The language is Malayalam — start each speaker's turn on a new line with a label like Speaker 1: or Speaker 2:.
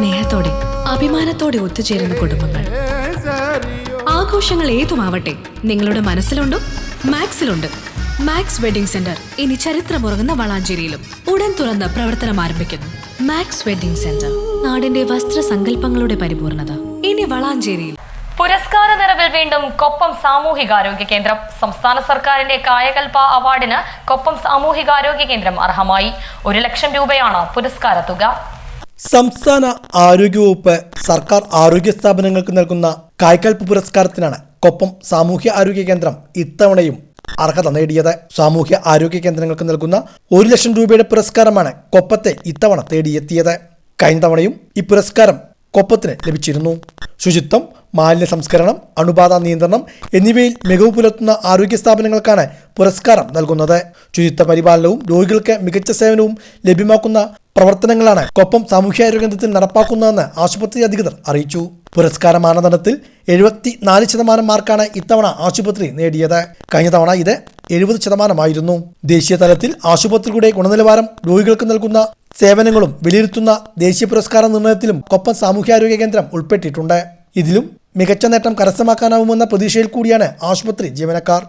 Speaker 1: സ്നേഹത്തോടെ അഭിമാനത്തോടെ ഒത്തുചേരുന്ന കുടുംബങ്ങൾ. ആഘോഷങ്ങൾ ഏതുമാവട്ടെ നിങ്ങളുടെ മനസ്സിലുണ്ടോ മാക്സിലുണ്ട്. മാക്സ് വെഡിംഗ് സെന്റർ ഇനി ചരിത്രമുറങ്ങുന്ന വളാഞ്ചേരിയിലും ഉടൻ തുറന്ന് പ്രവർത്തനം ആരംഭിക്കുന്നു. മാക്സ് വെഡിംഗ് സെന്റർ നാടിന്റെ വസ്ത്ര വസ്ത്രസങ്കല്പങ്ങളുടെ പരിപൂർണത. ഇനി വളാഞ്ചേരിയിൽ.
Speaker 2: പുരസ്കാര നിറവിൽ വീണ്ടും കൊപ്പം സാമൂഹികാരോഗ്യ കേന്ദ്രം. സംസ്ഥാന സർക്കാരിന്റെ കായകൽപ അവാർഡിന് കൊപ്പം സാമൂഹികാരോഗ്യ കേന്ദ്രം അർഹമായി. ഒരു ലക്ഷം രൂപയാണ് പുരസ്കാര തുക.
Speaker 3: സംസ്ഥാന ആരോഗ്യവകുപ്പ് സർക്കാർ ആരോഗ്യ സ്ഥാപനങ്ങൾക്ക് നൽകുന്ന കായ്ക്കൽപ്പ് പുരസ്കാരത്തിനാണ് കൊപ്പം സാമൂഹ്യ ആരോഗ്യ കേന്ദ്രം ഇത്തവണയും അർഹത നേടിയത്. സാമൂഹ്യ ആരോഗ്യ കേന്ദ്രങ്ങൾക്ക് നൽകുന്ന ഒരു ലക്ഷം രൂപയുടെ പുരസ്കാരമാണ് കൊപ്പത്തെ ഇത്തവണ തേടിയെത്തിയത്. കഴിഞ്ഞ തവണയും ഈ പുരസ്കാരം കൊപ്പത്തിന് ലഭിച്ചിരുന്നു. ശുചിത്വം മാലിന്യ സംസ്കരണം അണുബാധ നിയന്ത്രണം എന്നിവയിൽ മികവ് പുലർത്തുന്ന ആരോഗ്യ സ്ഥാപനങ്ങൾക്കാണ് പുരസ്കാരം നൽകുന്നത്. ശുചിത്വ പരിപാലനവും രോഗികൾക്ക് മികച്ച സേവനവും ലഭ്യമാക്കുന്ന പ്രവർത്തനങ്ങളാണ് കൊപ്പം സാമൂഹ്യാരോഗ്യ നടപ്പാക്കുന്നതെന്ന് ആശുപത്രി അധികൃതർ അറിയിച്ചു. പുരസ്കാര മാനദണ്ഡത്തിൽ എഴുപത്തി നാല് ശതമാനം മാർക്കാണ് ഇത്തവണ ആശുപത്രി നേടിയത്. കഴിഞ്ഞ തവണ ഇത് എഴുപത് ശതമാനമായിരുന്നു. ദേശീയ തലത്തിൽ ആശുപത്രിയുടെ ഗുണനിലവാരം രോഗികൾക്ക് നൽകുന്ന സേവനങ്ങളും വിലയിരുത്തുന്ന ദേശീയ പുരസ്കാര നിർണയത്തിലും കൊപ്പം സാമൂഹ്യാരോഗ്യ കേന്ദ്രം ഉൾപ്പെട്ടിട്ടുണ്ട്. ഇതിലും മികച്ച നേട്ടം കരസ്ഥമാക്കാനാവുമെന്ന പ്രതീക്ഷയിൽ കൂടിയാണ് ആശുപത്രി ജീവനക്കാർ.